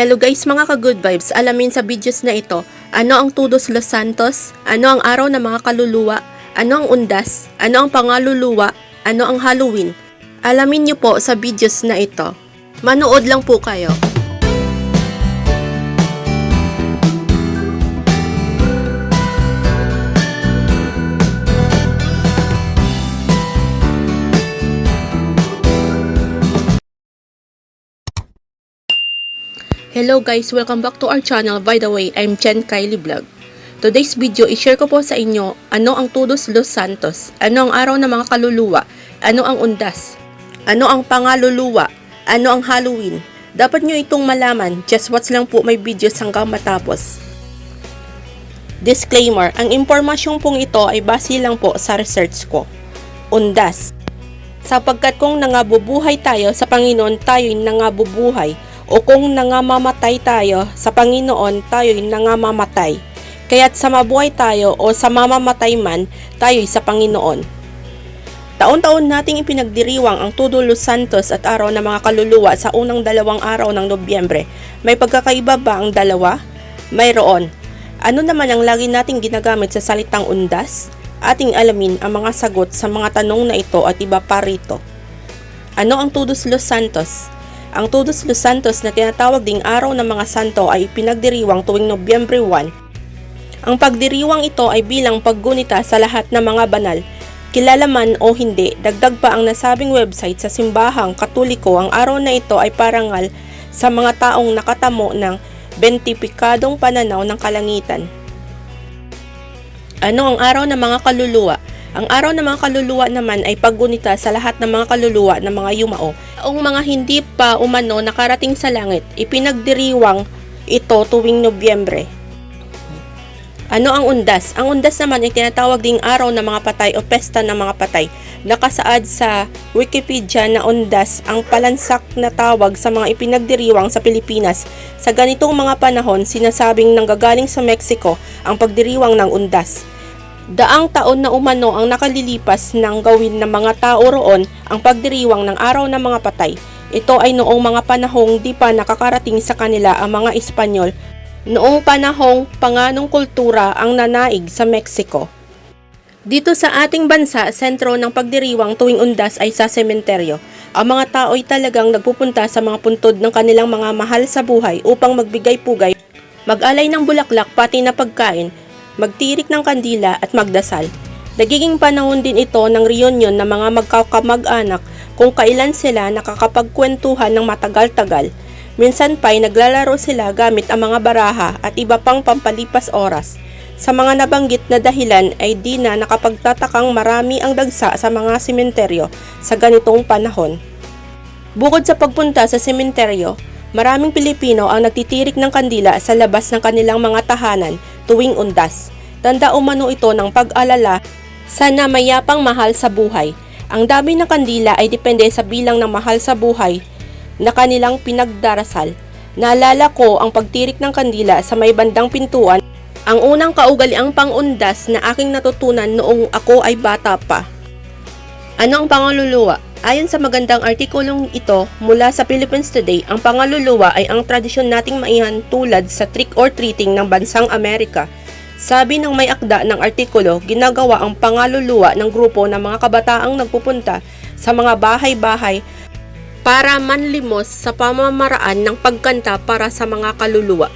Hello guys mga ka-good vibes, alamin sa videos na ito, ano ang Tudos Los Santos, ano ang araw ng mga kaluluwa, ano ang undas, ano ang pangaluluwa, ano ang Halloween. Alamin niyo po sa videos na ito. Manood lang po kayo. Hello guys, welcome back to our channel. By the way, I'm Chen Kylie Vlog. Today's video, i-share ko po sa inyo ano ang Tudos Los Santos, ano ang araw ng mga kaluluwa, ano ang undas, ano ang pangaluluwa, ano ang Halloween. Dapat nyo itong malaman, just watch lang po may videos hanggang matapos. Disclaimer, ang impormasyong pong ito ay base lang po sa research ko. Undas. Sapagkat kung nangabubuhay tayo sa Panginoon, tayo'y nangabubuhay. O kung nangamamatay tayo sa Panginoon, tayo'y nangamamatay. Kaya't sa mabuhay tayo o sa mamamatay man, tayo'y sa Panginoon. Taon-taon nating ipinagdiriwang ang Tudo Los Santos at Araw ng mga Kaluluwa sa unang dalawang araw ng Nobyembre. May pagkakaiba ba ang dalawa? Mayroon. Ano naman ang lagi nating ginagamit sa salitang undas? Ating alamin ang mga sagot sa mga tanong na ito at iba pa rito. Ano ang Tudos Los Santos? Ang Todos Los Santos na tinatawag ding Araw ng mga Santo ay pinagdiriwang tuwing Nobyembre 1. Ang pagdiriwang ito ay bilang paggunita sa lahat ng mga banal. Kilala man o hindi, dagdag pa ang nasabing website sa simbahang katoliko ang araw na ito ay parangal sa mga taong nakatamo ng bentipikadong pananaw ng kalangitan. Ano ang araw ng mga kaluluwa? Ang araw ng mga kaluluwa naman ay paggunita sa lahat ng mga kaluluwa ng mga yumao. Ang mga hindi pa umano nakarating sa langit, ipinagdiriwang ito tuwing Nobyembre. Ano ang undas? Ang undas naman ay tinatawag ding araw ng mga patay o pesta ng mga patay. Nakasaad sa Wikipedia na undas ang palansak na tawag sa mga ipinagdiriwang sa Pilipinas. Sa ganitong mga panahon, sinasabing nanggagaling sa Mexico ang pagdiriwang ng undas. Daang taon na umano ang nakalilipas ng gawin ng mga tao roon ang pagdiriwang ng araw ng mga patay. Ito ay noong mga panahong di pa nakakarating sa kanila ang mga Espanyol. Noong panahong panganong kultura ang nanaig sa Mexico. Dito sa ating bansa, sentro ng pagdiriwang tuwing undas ay sa sementeryo. Ang mga tao ay talagang nagpupunta sa mga puntod ng kanilang mga mahal sa buhay upang magbigay pugay, mag-alay ng bulaklak pati na pagkain, magtirik ng kandila at magdasal. Nagiging panahon din ito ng reunion ng mga magkakamag-anak kung kailan sila nakakapagkwentuhan ng matagal-tagal. Minsan pa'y naglalaro sila gamit ang mga baraha at iba pang pampalipas oras. Sa mga nabanggit na dahilan ay di na nakapagtatakang marami ang dagsa sa mga sementeryo sa ganitong panahon. Bukod sa pagpunta sa sementeryo, maraming Pilipino ang nagtitirik ng kandila sa labas ng kanilang mga tahanan tuwing undas. Tanda umano ito ng pag-alala sa namayapang mahal sa buhay. Ang dami ng kandila ay depende sa bilang ng mahal sa buhay na kanilang pinagdarasal. Naalala ko ang pagtirik ng kandila sa may bandang pintuan, ang unang kaugaliang pangundas na aking natutunan noong ako ay bata pa. Ano ang pangaluluwa? Ayon sa magandang artikulong ito mula sa Philippines Today, ang pangaluluwa ay ang tradisyon nating maihan tulad sa trick or treating ng bansang Amerika. Sabi ng may akda ng artikulo, ginagawa ang pangaluluwa ng grupo ng mga kabataang nagpupunta sa mga bahay-bahay para manlimos sa pamamaraan ng pagkanta para sa mga kaluluwa.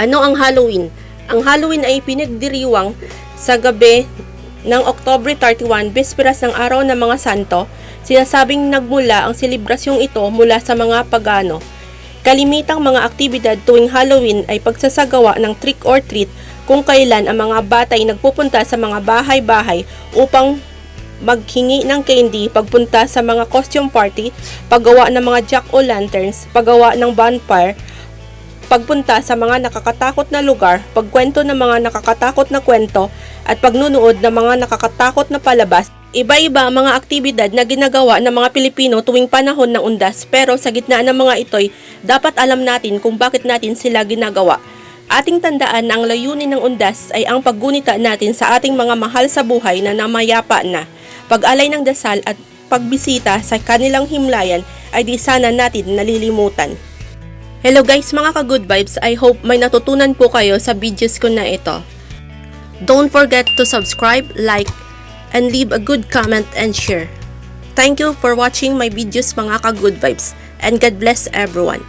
Ano ang Halloween? Ang Halloween ay pinagdiriwang sa gabi ng October 31, bisperas ng araw ng mga santo. Sinasabing nagmula ang selebrasyong ito mula sa mga pagano. Kalimitang mga aktibidad tuwing Halloween ay pagsasagawa ng trick or treat kung kailan ang mga bata ay nagpupunta sa mga bahay-bahay upang maghingi ng candy, pagpunta sa mga costume party, paggawa ng mga jack-o'-lanterns, paggawa ng bonfire, pagpunta sa mga nakakatakot na lugar, pagkwento ng mga nakakatakot na kwento, at pagnunood ng mga nakakatakot na palabas. Iba-iba ang mga aktibidad na ginagawa ng mga Pilipino tuwing panahon ng undas pero sa gitna ng mga ito'y dapat alam natin kung bakit natin sila ginagawa. Ating tandaan na ang layunin ng undas ay ang paggunita natin sa ating mga mahal sa buhay na namayapa na. Pag-alay ng dasal at pagbisita sa kanilang himlayan ay di sana natin nalilimutan. Hello guys mga ka-good vibes, I hope may natutunan po kayo sa videos ko na ito. Don't forget to subscribe, like, and leave a good comment and share. Thank you for watching my videos mga ka-good vibes and God bless everyone.